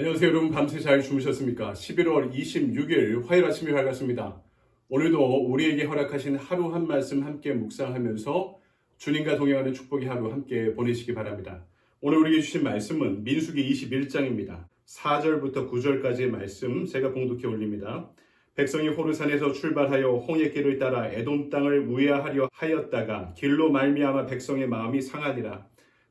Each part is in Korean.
안녕하세요 여러분 밤새 잘 주무셨습니까? 11월 26일 화요일 아침이 밝았습니다. 오늘도 우리에게 허락하신 하루 한 말씀 함께 묵상하면서 주님과 동행하는 축복의 하루 함께 보내시기 바랍니다. 오늘 우리에게 주신 말씀은 민수기 21장입니다. 4절부터 9절까지의 말씀 제가 봉독해 올립니다. 백성이 호르산에서 출발하여 홍해길을 따라 에돔 땅을 우회하려 하였다가 길로 말미암아 백성의 마음이 상하니라.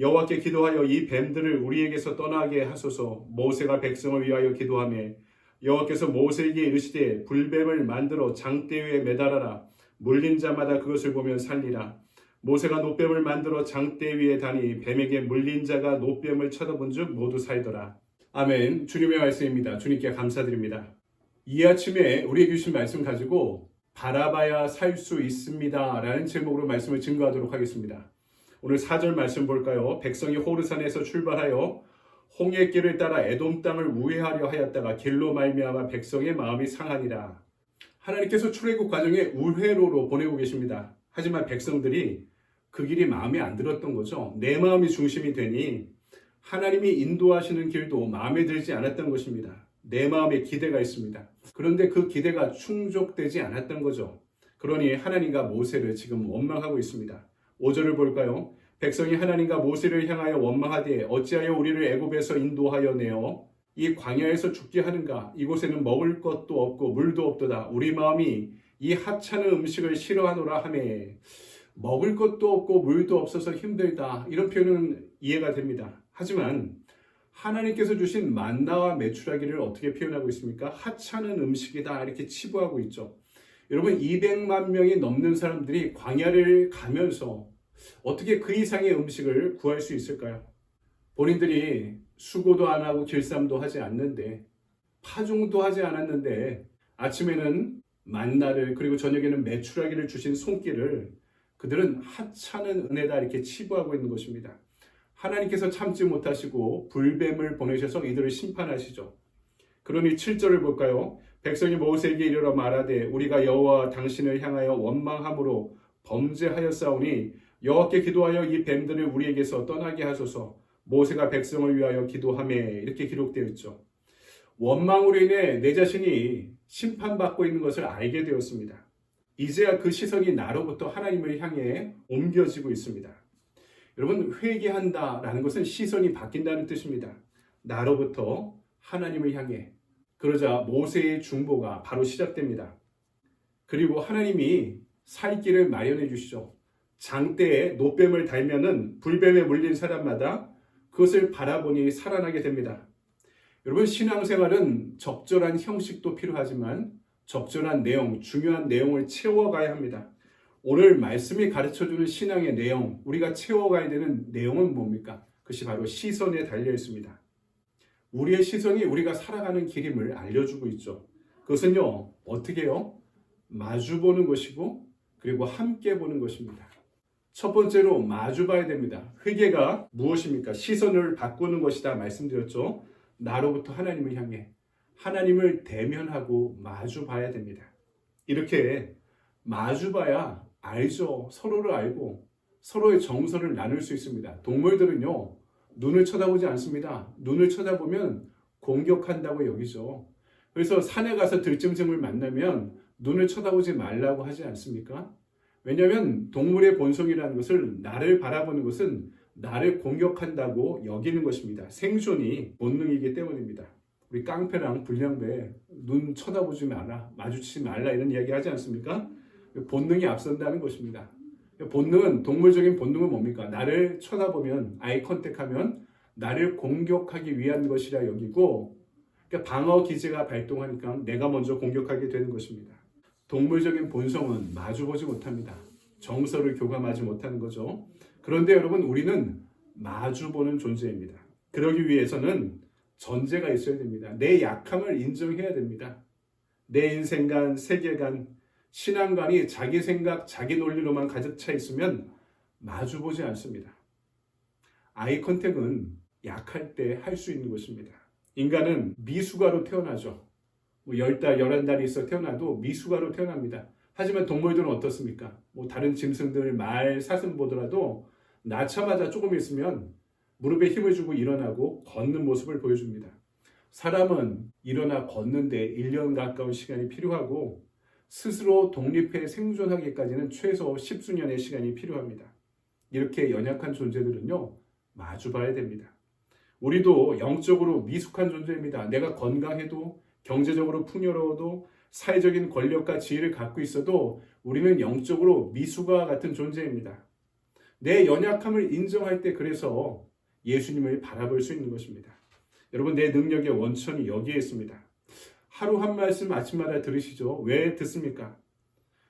여호와께 기도하여 이 뱀들을 우리에게서 떠나게 하소서. 모세가 백성을 위하여 기도하며 여호와께서 모세에게 이르시되 불뱀을 만들어 장대 위에 매달아라. 물린 자마다 그것을 보면 살리라. 모세가 노뱀을 만들어 장대 위에 다니 뱀에게 물린 자가 노뱀을 쳐다본즉 모두 살더라. 아멘. 주님의 말씀입니다. 주님께 감사드립니다. 이 아침에 우리에게 주신 말씀 가지고 바라봐야 살 수 있습니다. 라는 제목으로 말씀을 증거하도록 하겠습니다. 오늘 4절 말씀 볼까요? 백성이 호르산에서 출발하여 홍해 길을 따라 에돔 땅을 우회하려 하였다가 길로 말미암아 백성의 마음이 상하니라. 하나님께서 출애굽 과정에 우회로로 보내고 계십니다. 하지만 백성들이 그 길이 마음에 안 들었던 거죠. 내 마음이 중심이 되니 하나님이 인도하시는 길도 마음에 들지 않았던 것입니다. 내 마음에 기대가 있습니다. 그런데 그 기대가 충족되지 않았던 거죠. 그러니 하나님과 모세를 지금 원망하고 있습니다. 5절을 볼까요? 백성이 하나님과 모세를 향하여 원망하되 어찌하여 우리를 애굽에서 인도하여 내어? 이 광야에서 죽게 하는가? 이곳에는 먹을 것도 없고 물도 없도다. 우리 마음이 이 하찮은 음식을 싫어하노라 하매. 먹을 것도 없고 물도 없어서 힘들다. 이런 표현은 이해가 됩니다. 하지만 하나님께서 주신 만나와 메추라기를 어떻게 표현하고 있습니까? 하찮은 음식이다. 이렇게 치부하고 있죠 여러분 200만 명이 넘는 사람들이 광야를 가면서 어떻게 그 이상의 음식을 구할 수 있을까요? 본인들이 수고도 안 하고 길쌈도 하지 않는데 파종도 하지 않았는데 아침에는 만나를 그리고 저녁에는 메추라기를 주신 손길을 그들은 하찮은 은혜다 이렇게 치부하고 있는 것입니다. 하나님께서 참지 못하시고 불뱀을 보내셔서 이들을 심판하시죠. 그러니 7절을 볼까요? 백성이 모세에게 이르러 말하되 우리가 여호와 당신을 향하여 원망함으로 범죄하였사오니 여호와께 기도하여 이 뱀들을 우리에게서 떠나게 하소서. 모세가 백성을 위하여 기도하며 이렇게 기록되어 있죠. 원망으로 인해 내 자신이 심판받고 있는 것을 알게 되었습니다. 이제야 그 시선이 나로부터 하나님을 향해 옮겨지고 있습니다. 여러분 회개한다라는 것은 시선이 바뀐다는 뜻입니다. 나로부터 하나님을 향해 그러자 모세의 중보가 바로 시작됩니다. 그리고 하나님이 살 길을 마련해 주시죠. 장대에 노뱀을 달면은 불뱀에 물린 사람마다 그것을 바라보니 살아나게 됩니다. 여러분 신앙생활은 적절한 형식도 필요하지만 적절한 내용, 중요한 내용을 채워가야 합니다. 오늘 말씀이 가르쳐주는 신앙의 내용, 우리가 채워가야 되는 내용은 뭡니까? 그것이 바로 시선에 달려 있습니다. 우리의 시선이 우리가 살아가는 길임을 알려주고 있죠. 그것은요, 어떻게요? 마주 보는 것이고, 그리고 함께 보는 것입니다. 첫 번째로 마주 봐야 됩니다. 회개가 무엇입니까? 시선을 바꾸는 것이다 말씀드렸죠. 나로부터 하나님을 향해 하나님을 대면하고 마주 봐야 됩니다. 이렇게 마주 봐야 알죠. 서로를 알고 서로의 정서를 나눌 수 있습니다. 동물들은요, 눈을 쳐다보지 않습니다. 눈을 쳐다보면 공격한다고 여기죠. 그래서 산에 가서 들짐승을 만나면 눈을 쳐다보지 말라고 하지 않습니까? 왜냐하면 동물의 본성이라는 것을 나를 바라보는 것은 나를 공격한다고 여기는 것입니다. 생존이 본능이기 때문입니다. 우리 깡패랑 불량배 눈 쳐다보지 마라, 마주치지 말라 이런 이야기 하지 않습니까? 본능이 앞선다는 것입니다. 본능은 동물적인 본능은 뭡니까? 나를 쳐다보면 아이 컨택하면 나를 공격하기 위한 것이라 여기고 그러니까 방어 기제가 발동하니까 내가 먼저 공격하게 되는 것입니다. 동물적인 본성은 마주보지 못합니다. 정서를 교감하지 못하는 거죠. 그런데 여러분 우리는 마주보는 존재입니다. 그러기 위해서는 전제가 있어야 됩니다. 내 약함을 인정해야 됩니다. 내 인생관, 세계관, 신앙관이 자기 생각, 자기 논리로만 가득 차 있으면 마주보지 않습니다. 아이 컨택은 약할 때 할 수 있는 것입니다. 인간은 미숙아로 태어나죠. 뭐 10달, 11달이 있어 태어나도 미숙아로 태어납니다. 하지만 동물들은 어떻습니까? 뭐 다른 짐승들 말, 사슴 보더라도 낳자마자 조금 있으면 무릎에 힘을 주고 일어나고 걷는 모습을 보여줍니다. 사람은 일어나 걷는데 1년 가까운 시간이 필요하고 스스로 독립해 생존하기까지는 최소 10수년의 시간이 필요합니다. 이렇게 연약한 존재들은요, 마주 봐야 됩니다. 우리도 영적으로 미숙한 존재입니다. 내가 건강해도 경제적으로 풍요로워도 사회적인 권력과 지위를 갖고 있어도 우리는 영적으로 미숙과 같은 존재입니다. 내 연약함을 인정할 때 그래서 예수님을 바라볼 수 있는 것입니다. 여러분 내 능력의 원천이 여기에 있습니다. 하루 한 말씀 아침마다 들으시죠? 왜 듣습니까?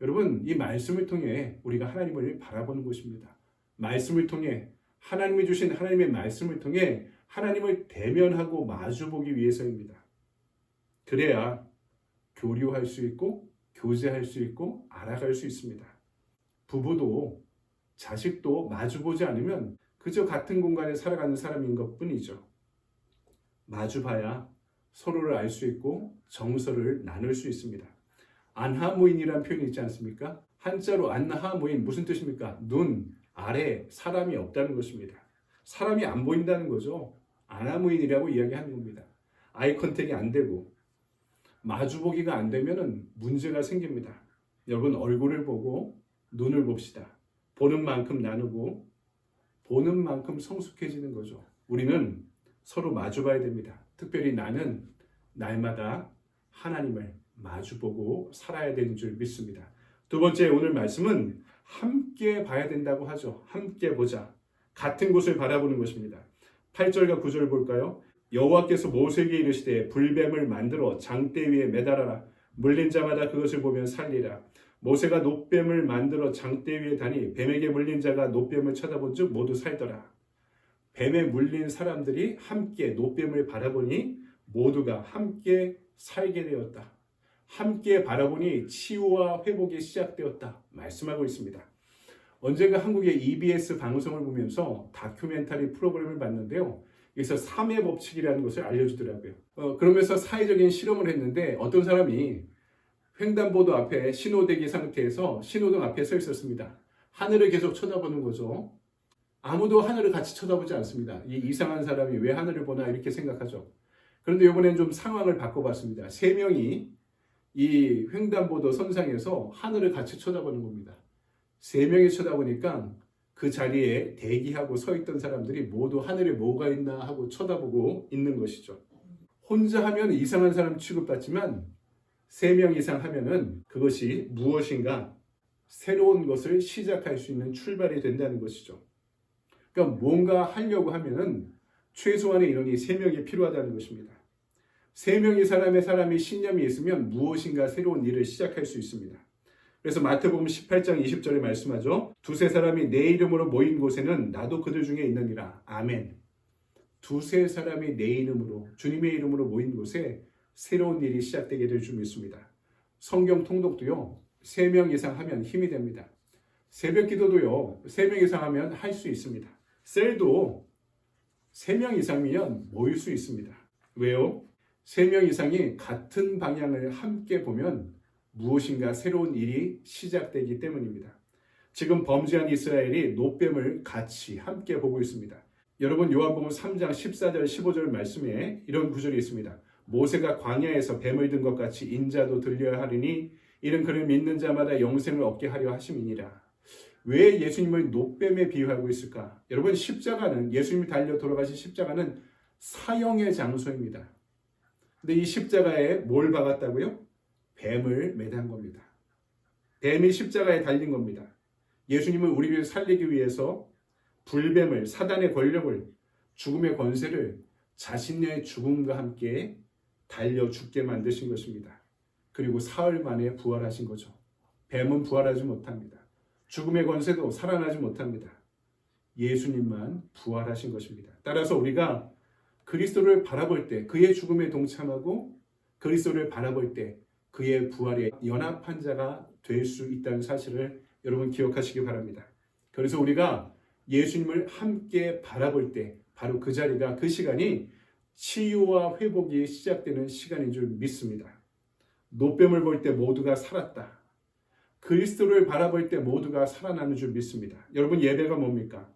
여러분 이 말씀을 통해 우리가 하나님을 바라보는 것입니다. 말씀을 통해 하나님이 주신 하나님의 말씀을 통해 하나님을 대면하고 마주보기 위해서입니다. 그래야 교류할 수 있고 교제할 수 있고 알아갈 수 있습니다. 부부도 자식도 마주보지 않으면 그저 같은 공간에 살아가는 사람인 것 뿐이죠. 마주봐야 서로를 알 수 있고 정서를 나눌 수 있습니다. 안하무인이라는 표현이 있지 않습니까? 한자로 안하무인 무슨 뜻입니까? 눈, 아래 사람이 없다는 것입니다. 사람이 안 보인다는 거죠. 안하무인이라고 이야기하는 겁니다. 아이 컨택이 안 되고 마주보기가 안 되면은 문제가 생깁니다. 여러분 얼굴을 보고 눈을 봅시다. 보는 만큼 나누고 보는 만큼 성숙해지는 거죠. 우리는 서로 마주 봐야 됩니다. 특별히 나는 날마다 하나님을 마주보고 살아야 되는 줄 믿습니다. 두 번째 오늘 말씀은 함께 봐야 된다고 하죠. 함께 보자. 같은 곳을 바라보는 것입니다. 8절과 9절 볼까요? 여호와께서 모세에게 이르시되 불뱀을 만들어 장대 위에 매달아라. 물린 자마다 그것을 보면 살리라. 모세가 노뱀을 만들어 장대 위에 다니 뱀에게 물린 자가 노뱀을 쳐다본즉 모두 살더라. 뱀에 물린 사람들이 함께 노뱀을 바라보니 모두가 함께 살게 되었다. 함께 바라보니 치유와 회복이 시작되었다. 말씀하고 있습니다. 언젠가 한국의 EBS 방송을 보면서 다큐멘터리 프로그램을 봤는데요. 여기서 3의 법칙이라는 것을 알려주더라고요. 어, 그러면서 사회적인 실험을 했는데 어떤 사람이 횡단보도 앞에 신호대기 상태에서 신호등 앞에 서 있었습니다. 하늘을 계속 쳐다보는 거죠. 아무도 하늘을 같이 쳐다보지 않습니다. 이 이상한 사람이 왜 하늘을 보나 이렇게 생각하죠. 그런데 이번엔 좀 상황을 바꿔봤습니다. 세 명이 이 횡단보도 선상에서 하늘을 같이 쳐다보는 겁니다. 세 명이 쳐다보니까 그 자리에 대기하고 서 있던 사람들이 모두 하늘에 뭐가 있나 하고 쳐다보고 있는 것이죠. 혼자 하면 이상한 사람 취급받지만 세 명 이상 하면은 그것이 무엇인가 새로운 것을 시작할 수 있는 출발이 된다는 것이죠. 그러니까 뭔가 하려고 하면은 최소한의 인원이 세 명이 필요하다는 것입니다. 세 명의 사람의 사람이 신념이 있으면 무엇인가 새로운 일을 시작할 수 있습니다. 그래서 마태복음 18장 20절에 말씀하죠. 두세 사람이 내 이름으로 모인 곳에는 나도 그들 중에 있느니라. 아멘. 두세 사람이 내 이름으로 주님의 이름으로 모인 곳에 새로운 일이 시작되게 될 줄 믿습니다. 성경 통독도요. 세명 이상 하면 힘이 됩니다. 새벽 기도도요. 세명 이상 하면 할 수 있습니다. 셀도 세명 이상이면 모일 수 있습니다. 왜요? 세명 이상이 같은 방향을 함께 보면 무엇인가 새로운 일이 시작되기 때문입니다. 지금 범죄한 이스라엘이 노뱀을 같이 함께 보고 있습니다. 여러분 요한복음 3장 14절 15절 말씀에 이런 구절이 있습니다. 모세가 광야에서 뱀을 든 것 같이 인자도 들려야 하리니 이는 그를 믿는 자마다 영생을 얻게 하려 하심이니라. 왜 예수님을 노뱀에 비유하고 있을까? 여러분 십자가는 예수님이 달려 돌아가신 십자가는 사형의 장소입니다. 근데 이 십자가에 뭘 박았다고요? 뱀을 매단 겁니다. 뱀이 십자가에 달린 겁니다. 예수님은 우리를 살리기 위해서 불뱀을 사단의 권력을 죽음의 권세를 자신의 죽음과 함께 달려 죽게 만드신 것입니다. 그리고 사흘 만에 부활하신 거죠. 뱀은 부활하지 못합니다. 죽음의 권세도 살아나지 못합니다. 예수님만 부활하신 것입니다. 따라서 우리가 그리스도를 바라볼 때 그의 죽음에 동참하고 그리스도를 바라볼 때 그의 부활에 연합한 자가 될 수 있다는 사실을 여러분 기억하시기 바랍니다. 그래서 우리가 예수님을 함께 바라볼 때 바로 그 자리가 그 시간이 치유와 회복이 시작되는 시간인 줄 믿습니다. 노뱀을 볼 때 모두가 살았다. 그리스도를 바라볼 때 모두가 살아나는 줄 믿습니다. 여러분 예배가 뭡니까?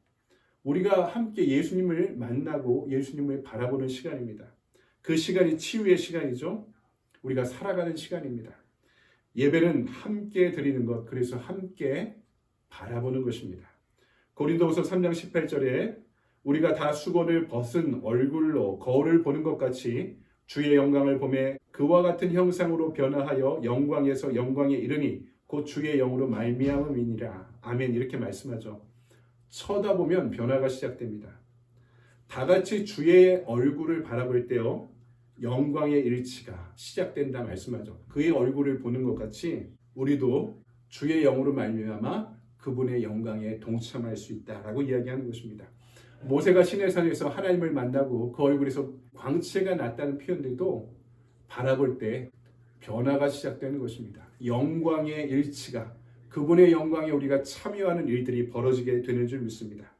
우리가 함께 예수님을 만나고 예수님을 바라보는 시간입니다. 그 시간이 치유의 시간이죠. 우리가 살아가는 시간입니다. 예배는 함께 드리는 것, 그래서 함께 바라보는 것입니다. 고린도후서 3장 18절에 우리가 다 수건을 벗은 얼굴로 거울을 보는 것 같이 주의 영광을 보매 그와 같은 형상으로 변화하여 영광에서 영광에 이르니 곧 주의 영으로 말미암음이니라. 아멘 이렇게 말씀하죠. 쳐다보면 변화가 시작됩니다. 다 같이 주의 얼굴을 바라볼 때요. 영광의 일치가 시작된다 말씀하죠. 그의 얼굴을 보는 것 같이 우리도 주의 영으로 말미암아 그분의 영광에 동참할 수 있다라고 이야기하는 것입니다. 모세가 시내산에서 하나님을 만나고 그 얼굴에서 광채가 났다는 표현들도 바라볼 때 변화가 시작되는 것입니다. 영광의 일치가 그분의 영광에 우리가 참여하는 일들이 벌어지게 되는 줄 믿습니다.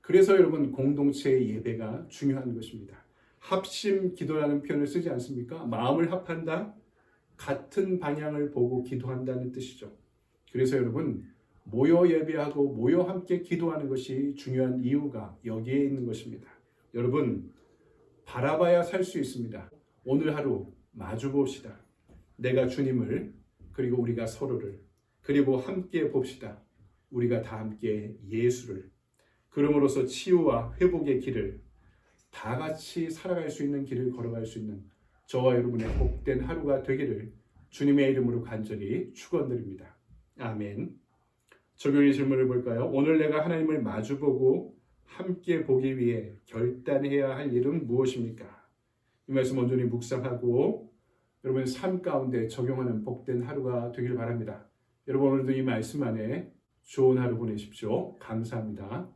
그래서 여러분 공동체의 예배가 중요한 것입니다. 합심 기도라는 표현을 쓰지 않습니까? 마음을 합한다, 같은 방향을 보고 기도한다는 뜻이죠. 그래서 여러분 모여 예배하고 모여 함께 기도하는 것이 중요한 이유가 여기에 있는 것입니다. 여러분 바라봐야 살 수 있습니다. 오늘 하루 마주 봅시다. 내가 주님을 그리고 우리가 서로를 그리고 함께 봅시다. 우리가 다 함께 예수를 그럼으로써 치유와 회복의 길을 다 같이 살아갈 수 있는 길을 걸어갈 수 있는 저와 여러분의 복된 하루가 되기를 주님의 이름으로 간절히 축원드립니다. 아멘. 적용의 질문을 볼까요? 오늘 내가 하나님을 마주보고 함께 보기 위해 결단해야 할 일은 무엇입니까? 이 말씀 온전히 묵상하고 여러분 삶 가운데 적용하는 복된 하루가 되길 바랍니다. 여러분 오늘도 이 말씀 안에 좋은 하루 보내십시오. 감사합니다.